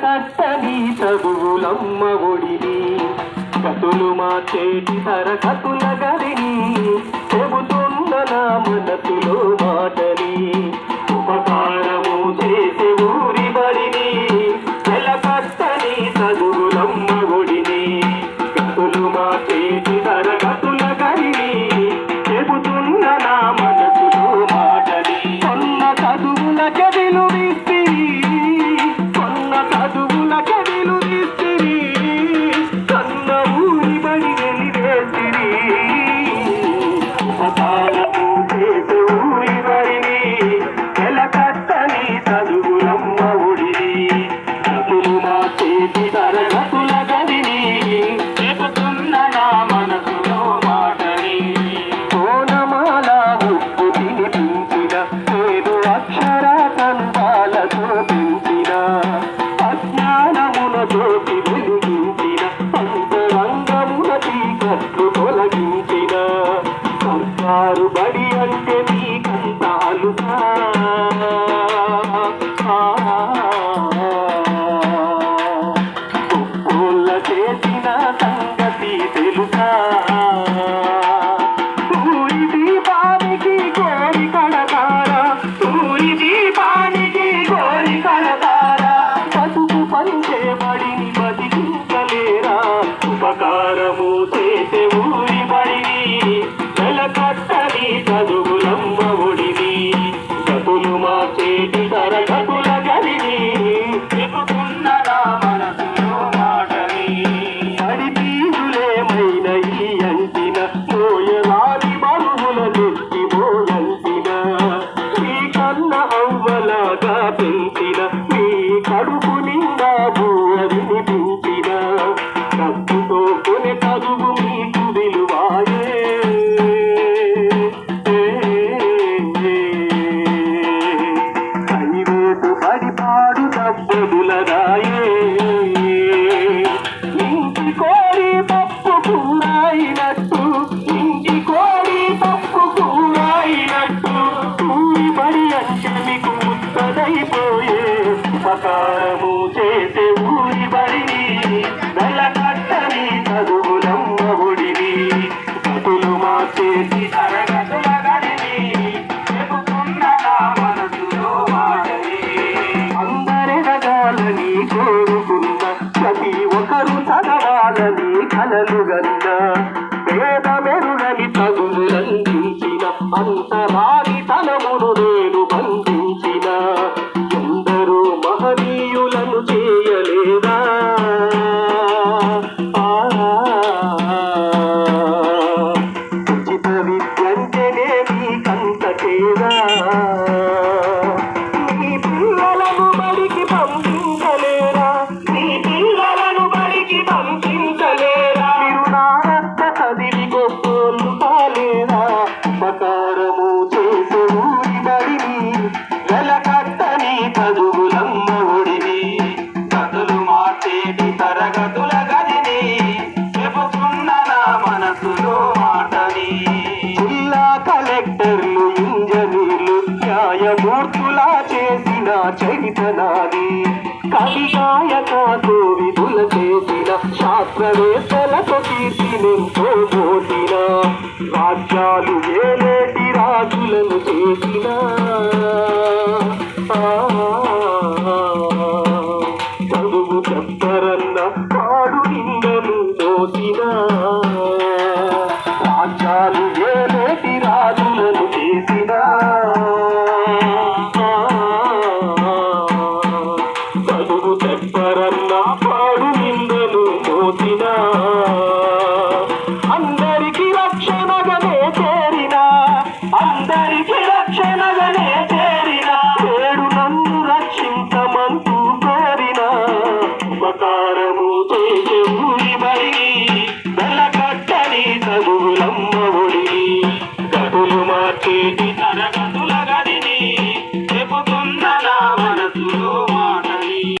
కష్టది చదువులమ్మ ఒడిని కతులు మార్చేటి తరగతుల గరిని చెబుతున్న నా మనసులో మాటని மாறுபடி ఉపకారము చేసే ఊరి బడిని నెల కట్టని చదువులమ్మ ఒడిని చదువులు మార్చేసి తరగతుల గడిని చెబుతున్న నా మనసులో మాటని. అందరెదగాలని కోరుకున్న ప్రతి ఒక్కరు పేద మెరుగని చదువులందించిన అంత మూర్తులా చేసిన చరిత నాది కవిగాయక కోవిదుల చేసిన శాస్త్రవేత్తలకు కీర్తినెంతో పోటిన రాజ్యాలు ఏలేటి రాజులను చేసిన